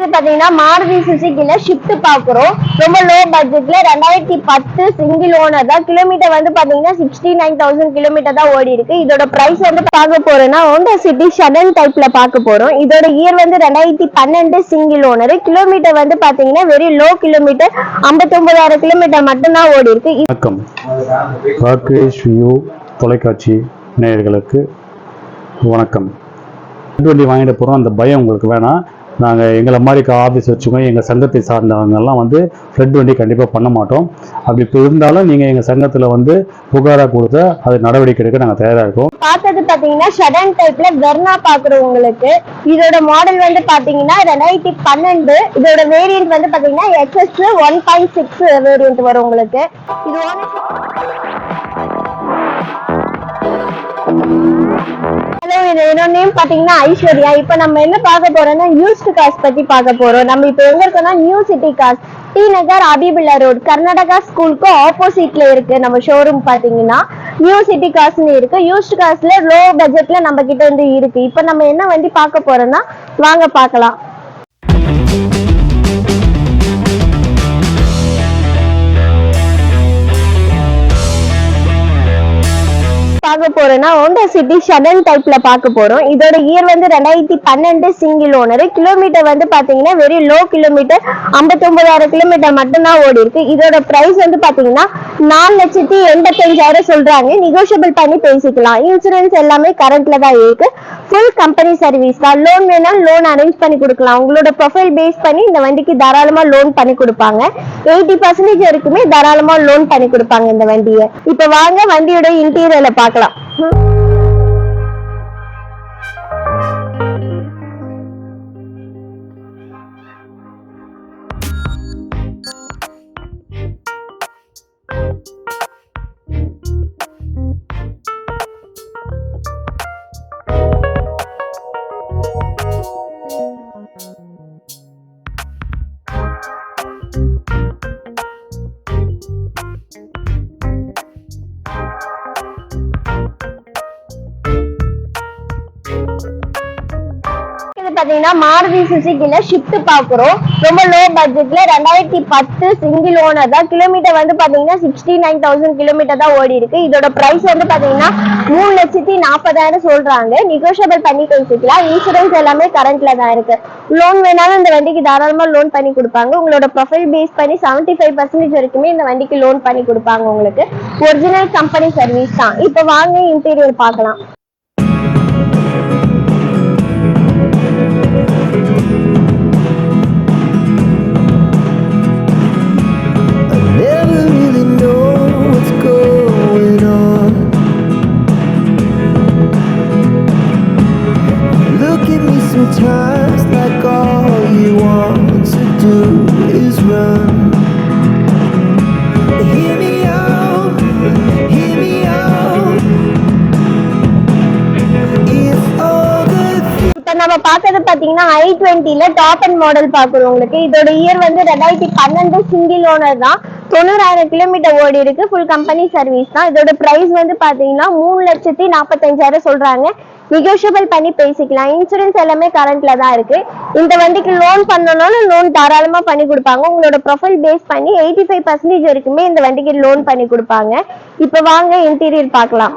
அடுத்தது பாத்தீங்கன்னா மாருதி சுசுக்கில ஷிஃப்ட் பாக்குறோம். ரொம்ப லோ பட்ஜெட்ல ரெண்டாயிரத்தி பத்து சிங்கிள் ஓனர் தான். கிலோமீட்டர் வந்து பாத்தீங்கன்னா சிக்ஸ்டி நைன் தௌசண்ட் கிலோமீட்டர் தான் ஓடி இருக்கு. இதோட பிரைஸ் வந்து பார்க்க போறோம்னா ஹோண்டா சிட்டி ஷடன் டைப்ல பார்க்க போறோம். இதோட இயர் வந்து ரெண்டாயிரத்தி பன்னெண்டு சிங்கிள் ஓனர் கிலோமீட்டர் வந்து பாத்தீங்கன்னா வெரி லோ கிலோமீட்டர் ஐம்பத்தொன்பதாயிரம் கிலோமீட்டர் மட்டும்தான் ஓடி இருக்கு. வணக்கம். ராகேஷ் வியூ தொலைக்காட்சி நேயர்களுக்கு வணக்கம். வண்டி வாங்கிட்டு போகிறோம் அந்த பயம் உங்களுக்கு வேணாம். நாங்கள் எங்களை மாதிரி ஆஃபீஸ் வச்சுக்கோங்க எங்கள் சங்கத்தை சார்ந்தவங்கெல்லாம் வந்து ஃப்ளட் வண்டி கண்டிப்பாக பண்ண மாட்டோம். அப்படி இப்போ இருந்தாலும் நீங்கள் எங்கள் சங்கத்தில் வந்து புகாராக கொடுத்து அது நடவடிக்கை எடுக்க நாங்கள் தயாராக இருக்கோம். பார்த்தது பார்த்தீங்கன்னா ஷடன் டைப்ல வெர்னா பார்க்குறவங்களுக்கு இதோட மாடல் வந்து பார்த்தீங்கன்னா ரெண்டாயிரத்தி பன்னெண்டு. இதோட வேரியன்ட் வந்து பார்த்தீங்கன்னா XS one point six variant வரும் உங்களுக்கு. இது ஹலோ என்னோட நேம் பாத்தீங்கன்னா ஐஸ்வர்யா. இப்போ நம்ம என்ன பார்க்க போறோம்னா யூஸ்டு காஸ் பத்தி பார்க்க போறோம். நம்ம இப்போ எங்க இருக்கோம்னா new city cars T Nagar அபிபில்லா road Karnataka ஸ்கூலுக்கு ஆப்போசிட்ல இருக்கு. நம்ம ஷோரூம் பாத்தீங்கன்னா நியூ சிட்டி காஸ்னு இருக்கு. யூஸ்டு காஸ்ல லோ பட்ஜெட்ல நம்ம கிட்ட வந்து இருக்கு. இப்போ நம்ம என்ன வண்டி பார்க்க போறோம்னா வாங்க பார்க்கலாம். பார்க்க போறோம்னா ஹோண்டா சிட்டி ஷடன் டைப்ல பார்க்க போறோம். இதோட இயர் வந்து ரெண்டாயிரத்தி பன்னெண்டு சிங்கிள் ஓனர் கிலோமீட்டர் வந்து பாத்தீங்கன்னா வெரி லோ கிலோமீட்டர் ஐம்பத்தொன்பதாயிரம் கிலோமீட்டர் மட்டும்தான் ஓடி இருக்கு. இதோட பிரைஸ் வந்து பாத்தீங்கன்னா நாலு லட்சத்தி எண்பத்தஞ்சாயிரம் சொல்றாங்க. நெகோஷியபிள் பண்ணி பேசிக்கலாம். இன்சூரன்ஸ் எல்லாமே கரண்ட்ல தான் இருக்கு. ஃபுல் கம்பெனி சர்வீஸ் தான். லோன் வேணாலும் லோன் அரேஞ்ச் பண்ணி கொடுக்கலாம். உங்களோட ப்ரொஃபைல் பேஸ் பண்ணி இந்த வண்டிக்கு தாராளமா லோன் பண்ணி கொடுப்பாங்க. எயிட்டி பர்சன்டேஜ் வரைக்குமே தாராளமா லோன் பண்ணி கொடுப்பாங்க இந்த வண்டியை. இப்ப வாங்க வண்டியோட இன்டீரியர்ல பார்க்கலாம். இது பாத்தீங்கன்னா மாருதி சுசுக்கில ஷிஃப்ட் பாக்குறோம். ரொம்ப லோ பட்ஜெட்ல ரெண்டாயிரத்தி பத்து சிங்கிள் ஓனர் தான். கிலோமீட்டர் வந்து பாத்தீங்கன்னா சிக்ஸ்டி நைன் தௌசண்ட் கிலோமீட்டர் தான் ஓடி இருக்கு. இதோட பிரைஸ் வந்து பாத்தீங்கன்னா மூணு லட்சத்தி நாற்பதாயிரம் சொல்றாங்க. நெகோஷியபிள் பண்ணி பேசிக்கலாம் இன்சூரன்ஸ் எல்லாமே கரண்ட்ல தான் இருக்கு. லோன் வேணாலும் இந்த வண்டிக்கு தாராளமா லோன் பண்ணி கொடுப்பாங்க. உங்களோட ப்ரொஃபைல் பேஸ் பண்ணி செவன்டி ஃபைவ் பர்சன்டேஜ் வரைக்குமே இந்த வண்டிக்கு லோன் பண்ணி கொடுப்பாங்க உங்களுக்கு. ஒரிஜினல் கம்பெனி சர்வீஸ் தான். இப்போ வாங்க இன்டீரியர் பார்க்கலாம். நம்ம பார்த்தது பாத்தீங்கன்னா ஐ டுவெண்ட்டில டாப் அண்ட் மாடல் பாக்குறோம் உங்களுக்கு. இதோட இயர் வந்து ரெண்டாயிரத்தி பன்னெண்டு சிங்கிள் ஓனர் தான். தொண்ணூறாயிரம் கிலோமீட்டர் ஓடி இருக்கு. ஃபுல் கம்பெனி சர்வீஸ் தான். இதோட பிரைஸ் வந்து பாத்தீங்கன்னா மூணு லட்சத்தி நாற்பத்தஞ்சாயிரம் சொல்றாங்க. நெகோஷியபிள் பண்ணி பேசிக்கலாம். இன்சூரன்ஸ் எல்லாமே கரண்ட்ல தான் இருக்கு. இந்த வண்டிக்கு லோன் பண்ணனாலும் லோன் தாராளமா பண்ணி கொடுப்பாங்க. உங்களோட ப்ரொஃபைல் பேஸ் பண்ணி எயிட்டி ஃபைவ் பர்சன்டேஜ் வரைக்குமே இந்த வண்டிக்கு லோன் பண்ணி கொடுப்பாங்க. இப்ப வாங்க இன்டீரியர் பார்க்கலாம்.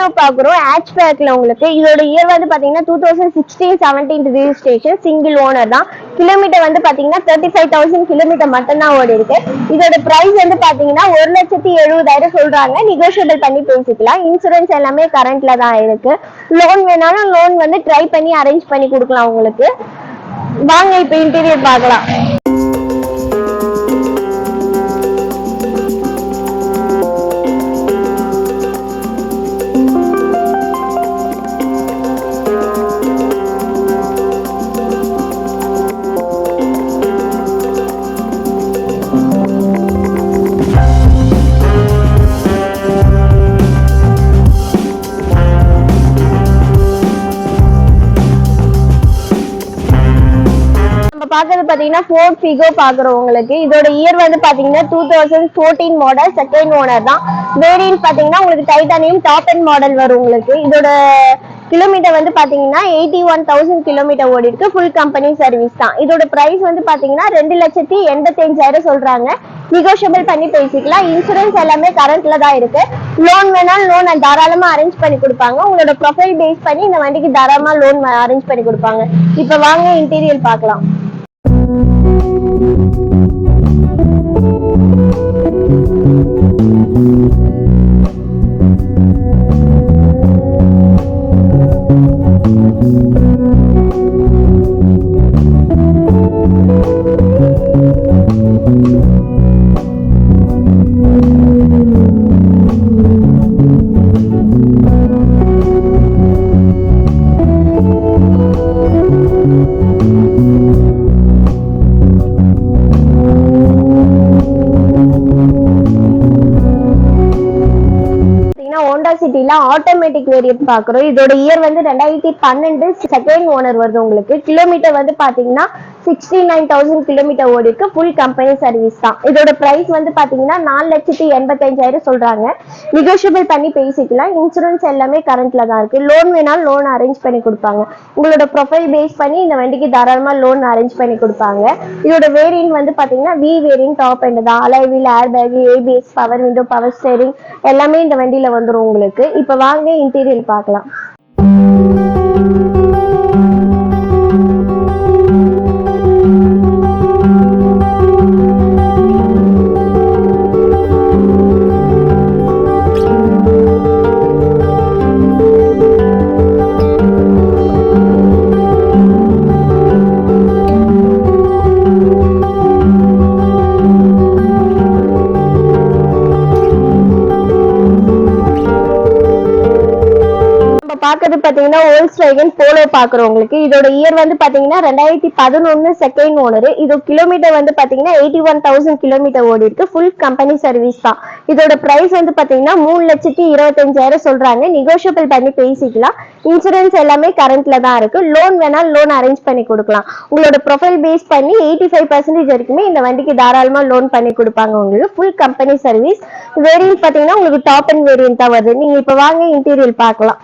நானோ பார்க்குறோம் ஹேட்ச் பேக்கில் உங்களுக்கு. இதோட இயர் வந்து பார்த்தீங்கன்னா two thousand sixteen seventeen registration single owner தான். கிலோமீட்டர் வந்து பார்த்தீங்கன்னா தேர்ட்டி ஃபைவ் தௌசண்ட் கிலோமீட்டர் மட்டும்தான் ஓடி இருக்கு. இதோட ப்ரைஸ் வந்து பார்த்தீங்கன்னா ஒரு லட்சத்தி எழுபதாயிரம் சொல்கிறாங்க நெகோஷியபிள் பண்ணி பேசிக்கலாம். இன்சூரன்ஸ் எல்லாமே கரண்ட்ல தான் இருக்கு. லோன் வேணாலும் லோன் வந்து ட்ரை பண்ணி அரேஞ்ச் பண்ணி கொடுக்கலாம் உங்களுக்கு. வாங்க இப்போ இன்டீரியர் பார்க்கலாம். பாக்குறது பாத்தீங்கன்னா ஃபோர்ட் ஃபிகோ பாக்குறோம் உங்களுக்கு இதோட இயர் வந்து பாத்தீங்கன்னா two thousand fourteen model second owner தான். வேரியன்ட் பாத்தீங்கன்னா உங்களுக்கு டைட்டானியம் டாப் அண்ட் மாடல் வரும் உங்களுக்கு. இதோட கிலோமீட்டர் வந்து பாத்தீங்கன்னா எயிட்டி ஒன் தௌசண்ட் கிலோமீட்டர் ஓடி இருக்கு ஃபுல் கம்பெனி சர்வீஸ் தான். இதோட பிரைஸ் வந்து பாத்தீங்கன்னா ரெண்டு லட்சத்தி எண்பத்தஞ்சாயிரம் சொல்றாங்க. நெகோஷியபிள் பண்ணி பேசிக்கலாம். இன்சூரன்ஸ் எல்லாமே கரண்ட்ல தான் இருக்கு. லோன் வேணாலும் லோன் தாராளமா அரேஞ்ச் பண்ணி கொடுப்பாங்க. உங்களோட ப்ரொஃபைல் பேஸ் பண்ணி இந்த வண்டிக்கு தாராளமா லோன் அரேஞ்ச் பண்ணி கொடுப்பாங்க. இப்ப வாங்க இன்டீரியர் பார்க்கலாம். பார்த்தீங்கன்னா வேரியன்ட் பாக்குறோம். இதோட இயர் வந்து ரெண்டாயிரத்தி பன்னெண்டு செகண்ட் ஓனர் வருது உங்களுக்கு. கிலோமீட்டர் வந்து பாத்தீங்கன்னா சிக்ஸ்டி நைன் தௌசண்ட் கிலோமீட்டர் ஓடி இருக்கு ஃபுல் கம்பெனி சர்வீஸ் தான். இதோட பிரைஸ் வந்து பாத்தீங்கன்னா நாலு லட்சத்தி எண்பத்தஞ்சாயிரம் சொல்றாங்க. நெகோஷியபிள் பண்ணி பேசிக்கலாம். இன்சூரன்ஸ் எல்லாமே கரண்ட்ல தான் இருக்கு. லோன் வேணாலும் லோன் அரேஞ்ச் பண்ணி கொடுப்பாங்க. உங்களோட ப்ரொஃபைல் பேஸ் பண்ணி இந்த வண்டிக்கு தாராளமா லோன் அரேஞ்ச் பண்ணி கொடுப்பாங்க. இதோட வேரியன்ட் வந்து பாத்தீங்கன்னா வி வேரியன்ட் டாப் எண்ட் தான். Alloy wheel airbag ABS power window power steering எல்லாமே இந்த வண்டியில வந்துடும் உங்களுக்கு. இப்போ வாங்க இன்டீரியர் பார்க்கலாம். பாக்குறது பாத்தீங்கன்னா ஓல்ஸ் போலோ பாக்குறோம் உங்களுக்கு இதோட இயர் வந்து பாத்தீங்கன்னா ரெண்டாயிரத்தி பதினொன்னு செகண்ட் ஓனர் இது கிலோமீட்டர் வந்து பாத்தீங்கன்னா எயிட்டி ஒன் தௌசண்ட் கிலோமீட்டர் ஓடி இருக்கு ஃபுல் கம்பெனி சர்வீஸ் தான். இதோட பிரைஸ் வந்து பாத்தீங்கன்னா மூணு லட்சத்தி இருபத்தஞ்சாயிரம் சொல்றாங்க. நெகோஷியபிள் பண்ணி பேசிக்கலாம். இன்சூரன்ஸ் எல்லாமே கரண்ட்ல தான் இருக்கு. லோன் வேணா லோன் அரேஞ்ச் பண்ணி கொடுக்கலாம். உங்களோட ப்ரொஃபைல் பேஸ் பண்ணி எயிட்டி ஃபைவ் பர்சன்டேஜ் வரைக்குமே இந்த வண்டிக்கு தாராளமா லோன் பண்ணி கொடுப்பாங்க உங்களுக்கு. ஃபுல் கம்பெனி சர்வீஸ் வேரியன்ட் பாத்தீங்கன்னா உங்களுக்கு டாப் அண்ட் வேரியன்ட் தான் வருது. நீங்க இப்ப வாங்க இன்டீரியர் பார்க்கலாம்.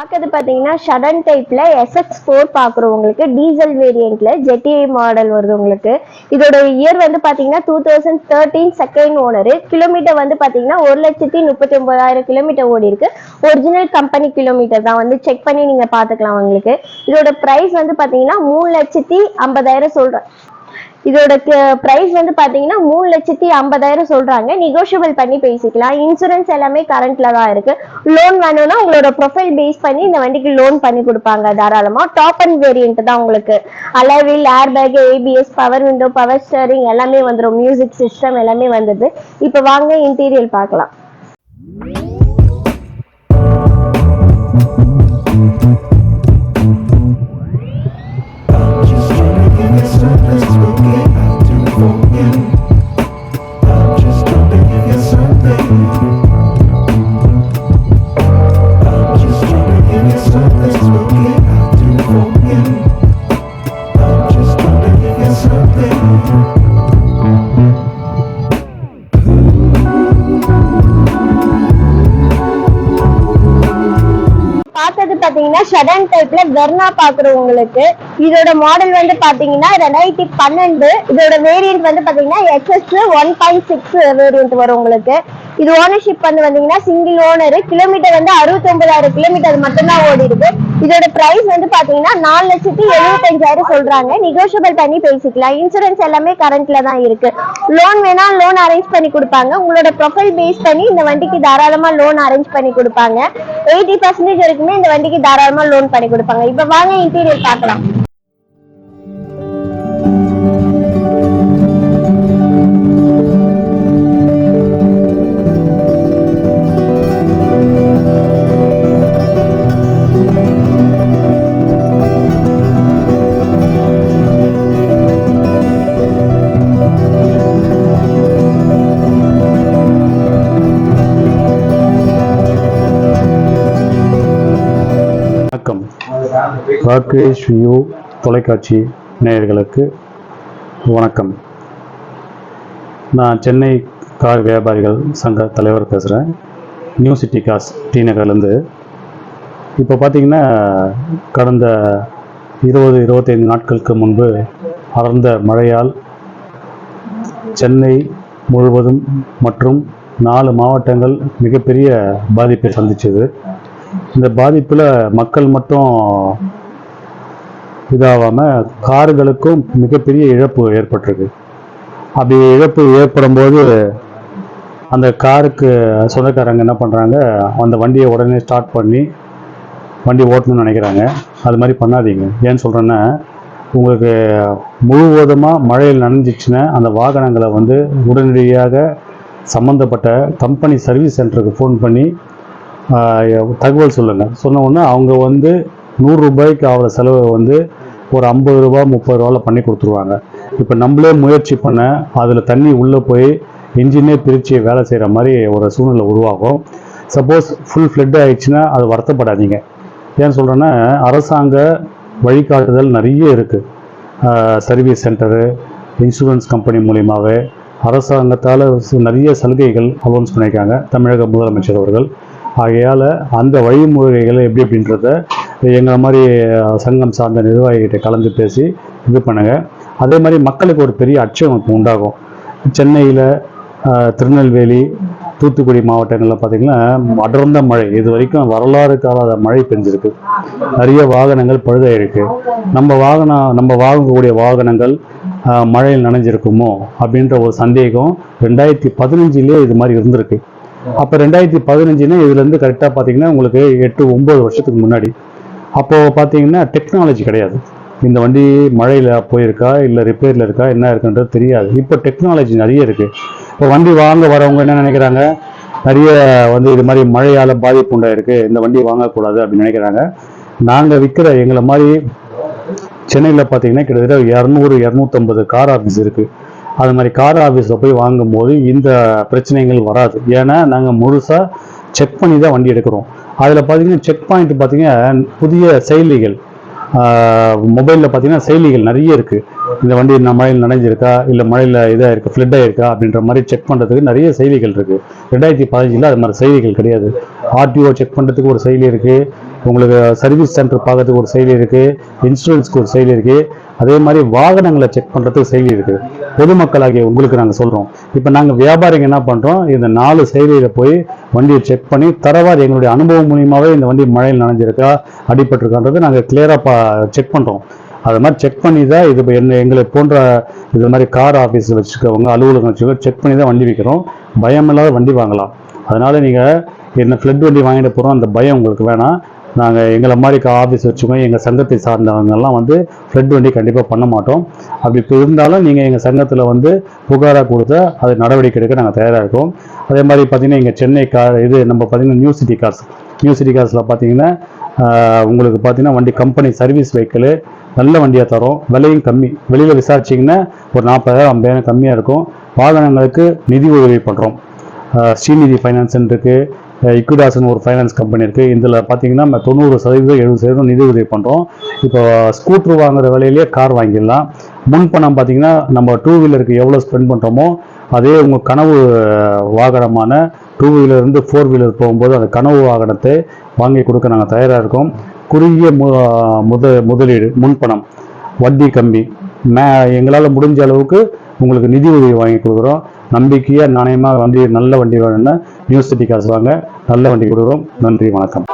பார்க்கறது பார்த்தீங்கன்னா ஷடன் டைப்ல எஸ்எக்ஸ் ஃபோர் பார்க்குறோம் உங்களுக்கு டீசல் வேரியண்ட்டில் ஜெட்டிஐ மாடல் வருது உங்களுக்கு. இதோட இயர் வந்து பார்த்தீங்கன்னா two thousand thirteen second owner kilometre வந்து பார்த்தீங்கன்னா ஒரு லட்சத்தி முப்பத்தி ஒன்பதாயிரம் கிலோமீட்டர் ஓடி இருக்கு. ஒரிஜினல் கம்பெனி கிலோமீட்டர் தான். வந்து செக் பண்ணி நீங்க பார்த்துக்கலாம் உங்களுக்கு. இதோட பிரைஸ் வந்து பார்த்தீங்கன்னா மூணு லட்சத்தி ஐம்பதாயிரம் சொல்றேன். இதோட பிரைஸ் வந்து பாத்தீங்கன்னா மூணு லட்சத்தி ஐம்பதாயிரம் சொல்றாங்க. நெகோஷியபிள் பண்ணி பேசிக்கலாம். இன்சூரன்ஸ் எல்லாமே கரண்ட்ல தான் இருக்கு. லோன் வேணும்னா உங்களோட ப்ரொஃபைல் பேஸ் பண்ணி இந்த வண்டிக்கு லோன் பண்ணி கொடுப்பாங்க தாராளமா. டாப் அண்ட் வேரியன்ட் தான் உங்களுக்கு. Alloy wheel airbag ABS power window power steering எல்லாமே வந்துடும் மியூசிக் சிஸ்டம் எல்லாமே வந்தது. இப்போ வாங்க இன்டீரியர் பார்க்கலாம். ஷடன் டைப்ல வெர்னா பாக்குறவங்களுக்கு இதோட மாடல் வந்து பாத்தீங்கன்னா ரெண்டாயிரத்தி பன்னெண்டு இதோட வேரியன்ட் வந்து பாத்தீங்கன்னா XS one point six variant வரும் உங்களுக்கு. இது ஓனர்ஷிப் வந்து வந்தீங்கன்னா சிங்கிள் ஓனர் கிலோமீட்டர் வந்து அறுபத்தி ஒன்பதாயிரம் கிலோமீட்டர் மட்டும்தான் ஓடி இருக்கு இதோட பிரைஸ் வந்து பாத்தீங்கன்னா நாலு லட்சத்தி எழுபத்தஞ்சாயிரம் சொல்றாங்க. நெகோஷியபிள் பண்ணி பேசிக்கலாம். இன்சூரன்ஸ் எல்லாமே கரண்ட்ல தான் இருக்கு. லோன் வேணா லோன் அரேஞ்ச் பண்ணி கொடுப்பாங்க. உங்களோட ப்ரொஃபைல் பேஸ் பண்ணி இந்த வண்டிக்கு தாராளமா லோன் அரேஞ்ச் பண்ணி கொடுப்பாங்க. எயிட்டி பர்சன்டேஜ் வரைக்குமே இந்த வண்டிக்கு தாராளமா லோன் பண்ணி கொடுப்பாங்க. இப்ப வாங்க இன்டீரியர் பார்க்கலாம். ராகேஷ் வியூ தொலைக்காட்சி நேயர்களுக்கு வணக்கம். நான் சென்னை கார் வியாபாரிகள் சங்க தலைவர் பேசுகிறேன் நியூ சிட்டி காஸ் டி நகர்லேருந்து. இப்போ பார்த்தீங்கன்னா கடந்த இருபது இருபத்தைந்து நாட்களுக்கு முன்பு அடர்ந்த மழையால் சென்னை முழுவதும் மற்றும் நாலு மாவட்டங்கள் மிகப்பெரிய பாதிப்பை சந்திச்சது. இந்த பாதிப்பில் மக்கள் மட்டும் இதாகாமல் கார்களுக்கும் மிகப்பெரிய இழப்பு ஏற்பட்டிருக்கு. அப்படி இழப்பு ஏற்படும் போது அந்த காருக்கு சொந்தக்காரங்க என்ன பண்ணுறாங்க அந்த வண்டியை உடனே ஸ்டார்ட் பண்ணி வண்டி ஓட்டணும்னு நினைக்கிறாங்க. அது மாதிரி பண்ணாதீங்க. ஏன்னு சொல்கிறேன்னா உங்களுக்கு முழுவதுமாக மழையில் நனைஞ்சிச்சுன்னா அந்த வாகனங்களை வந்து உடனடியாக சம்மந்தப்பட்ட கம்பெனி சர்வீஸ் சென்டருக்கு ஃபோன் பண்ணி தகவல் சொல்லுங்கள் சொன்ன உடனே அவங்க வந்து நூறு ரூபாய்க்கு ஆகிற செலவை வந்து ஒரு ஐம்பது ரூபா முப்பது ரூபாவில் பண்ணி கொடுத்துருவாங்க. இப்போ நம்மளே முயற்சி பண்ண அதில் தண்ணி உள்ளே போய் இன்ஜினே பிரித்து வேலை செய்கிற மாதிரி ஒரு சூழ்நிலை உருவாகும். சப்போஸ் ஃபுல் ஃப்ளட் ஆயிடுச்சுன்னா அது வருத்தப்படாதீங்க. ஏன் சொல்கிறேன்னா அரசாங்க வழிகாட்டுதல் நிறைய இருக்குது சர்வீஸ் சென்டரு இன்சூரன்ஸ் கம்பெனி மூலியமாகவே அரசாங்கத்தால் நிறைய சலுகைகள் அலோன்ஸ் பண்ணியிருக்காங்க தமிழக முதலமைச்சர் அவர்கள். ஆகையால் அந்த வழிமுறைகளை எப்படி அப்படின்றத எங்களை மாதிரி சங்கம் சார்ந்த நிர்வாகிகிட்ட கலந்து பேசி இது பண்ணுங்க. அதே மாதிரி மக்களுக்கு ஒரு பெரிய அச்சம் இப்போ உண்டாகும். சென்னையில் திருநெல்வேலி தூத்துக்குடி மாவட்டங்களில் பார்த்திங்கன்னா அடர்ந்த மழை இது வரைக்கும் வரலாறு காலாத மழை பெஞ்சிருக்கு. நிறைய வாகனங்கள் பழுதாயிருக்கு. நம்ம வாகனம் நம்ம வாங்கக்கூடிய வாகனங்கள் மழையில் நனைஞ்சிருக்குமோ அப்படின்ற ஒரு சந்தேகம் ரெண்டாயிரத்தி பதினஞ்சுலேயே இது மாதிரி இருந்திருக்கு. அப்போ ரெண்டாயிரத்தி பதினஞ்சுன்னா இதுலேருந்து கரெக்டாக பார்த்தீங்கன்னா உங்களுக்கு எட்டு ஒம்பது வருஷத்துக்கு முன்னாடி. அப்போது பார்த்தீங்கன்னா டெக்னாலஜி கிடையாது. இந்த வண்டி மழையில் போயிருக்கா இல்லை ரிப்பேரில் இருக்கா என்ன இருக்குன்றது தெரியாது. இப்போ டெக்னாலஜி நிறைய இருக்குது இப்போ வண்டி வாங்க வரவங்க என்ன நினைக்கிறாங்க? நிறைய வந்து இது மாதிரி மழையால் பாதிப்பு உண்டாயிருக்கு. இந்த வண்டி வாங்கக்கூடாது அப்படின்னு நினைக்கிறாங்க. நாங்கள் விற்கிற எங்களை மாதிரி சென்னையில் பார்த்தீங்கன்னா கிட்டத்தட்ட இரநூறு இரநூத்தம்பது கார் ஆஃபீஸ் இருக்குது அது மாதிரி கார் ஆஃபீஸில் போய் வாங்கும்போது இந்த பிரச்சனைகள் வராது. ஏன்னா நாங்கள் முழுசாக செக் பண்ணி தான் வண்டி எடுக்கிறோம். அதில் பார்த்தீங்கன்னா செக் பாயிண்ட் பார்த்தீங்கன்னா புதிய செயலிகள் மொபைலில் பார்த்தீங்கன்னா செயலிகள் நிறைய இருக்குது இந்த வண்டி நான் மழையில் நனைஞ்சிருக்கா? இல்லை மழையில் இதாக இருக்குது ஃப்ளட் ஆகிருக்கா அப்படின்ற மாதிரி செக் பண்ணுறதுக்கு நிறைய செயலிகள் இருக்குது ரெண்டாயிரத்தி பதினஞ்சில் அது மாதிரி செயலிகள் கிடையாது. ஆர்டிஓ செக் பண்ணுறதுக்கு ஒரு செயலி இருக்குது உங்களுக்கு சர்வீஸ் சென்டர் பார்க்கறதுக்கு ஒரு செயலி இருக்குது இன்சூரன்ஸ்க்கு ஒரு செயலி இருக்குது அதே மாதிரி வாகனங்களை செக் பண்ணுறதுக்கு செயலி இருக்குது பொதுமக்களாகிய உங்களுக்கு நாங்கள் சொல்கிறோம் இப்போ நாங்கள் வியாபாரிங்க என்ன பண்ணுறோம் இந்த நாலு செயலியில் போய் வண்டியை செக் பண்ணி தரவாது எங்களுடைய அனுபவம் மூலியமாகவே இந்த வண்டி மழையில் நனைஞ்சிருக்கா அடிபட்டிருக்கான்றது நாங்கள் கிளியராக பா செக் பண்ணுறோம் அது மாதிரி செக் பண்ணி தான் இது இப்போ என்ன எங்களை போன்ற இது மாதிரி கார் ஆஃபீஸில் வச்சுக்கவங்க அலுவலகம் வச்சுக்கோங்க செக் பண்ணி தான் வண்டி விற்கிறோம் பயம் இல்லாத வண்டி வாங்கலாம். அதனால் நீங்கள் என்ன ஃப்ளட் வண்டி வாங்கிட்டு போகிறோம் அந்த பயம் உங்களுக்கு வேணாம். நாங்கள் எங்களை மாதிரி ஆஃபீஸ் வச்சுக்கோங்க எங்கள் சங்கத்தை சார்ந்தவங்கெல்லாம் வந்து ஃப்ளட் வண்டி கண்டிப்பாக பண்ண மாட்டோம். அப்படி இப்போ இருந்தாலும் நீங்கள் எங்கள் சங்கத்தில் வந்து புகாராக கொடுத்தா அது நடவடிக்கை எடுக்க நாங்கள் தயாராக இருக்கோம். அதே மாதிரி பார்த்தீங்கன்னா எங்கள் சென்னை கார் இது நம்ம பார்த்தீங்கன்னா new city cars new city கார்ஸில் பார்த்தீங்கன்னா உங்களுக்கு பார்த்தீங்கன்னா வண்டி கம்பெனி சர்வீஸ் வெஹிக்கிள் நல்ல வண்டியாக தரும். விலையும் கம்மி. வெளியில் விசாரிச்சிங்கன்னா ஒரு நாற்பதாயிரம் ஐம்பதாயிரம் கம்மியாக இருக்கும். வாகனங்களுக்கு நிதி உதவி பண்ணுறோம் ஸ்ரீநிதி ஃபைனான்ஸ் இருக்குது இக்குடாஸ்னு ஒரு ஃபைனான்ஸ் கம்பெனி இருக்குது இதில் பார்த்தீங்கன்னா நம்ம தொண்ணூறு சதவீதம் எழுபது சதவீதம் நிதி உதவி பண்ணுறோம் இப்போ ஸ்கூட்ரு வாங்குற விலையிலேயே கார் வாங்கிடலாம். முன்பணம் பார்த்தீங்கன்னா நம்ம டூ வீலருக்கு எவ்வளோ ஸ்பெண்ட் பண்ணுறோமோ அதே உங்கள் கனவு வாகனமான டூ வீலர்லேருந்து ஃபோர் வீலர் போகும்போது அந்த கனவு வாகனத்தை வாங்கி கொடுக்க நாங்கள் தயாராக இருக்கோம். குறுகிய மு முத முதலீடு முன்பணம் வட்டி கம்மி. மே எங்களால் முடிஞ்ச அளவுக்கு உங்களுக்கு நிதி உதவி வாங்கி கொடுக்குறோம். நம்பிக்கையாக நாணயமாக வண்டி நல்ல வண்டி வேணும்னா நியூஸ் சிட்டி காசு வாங்க நல்ல வண்டி கொடுக்குறோம். நன்றி வணக்கம்.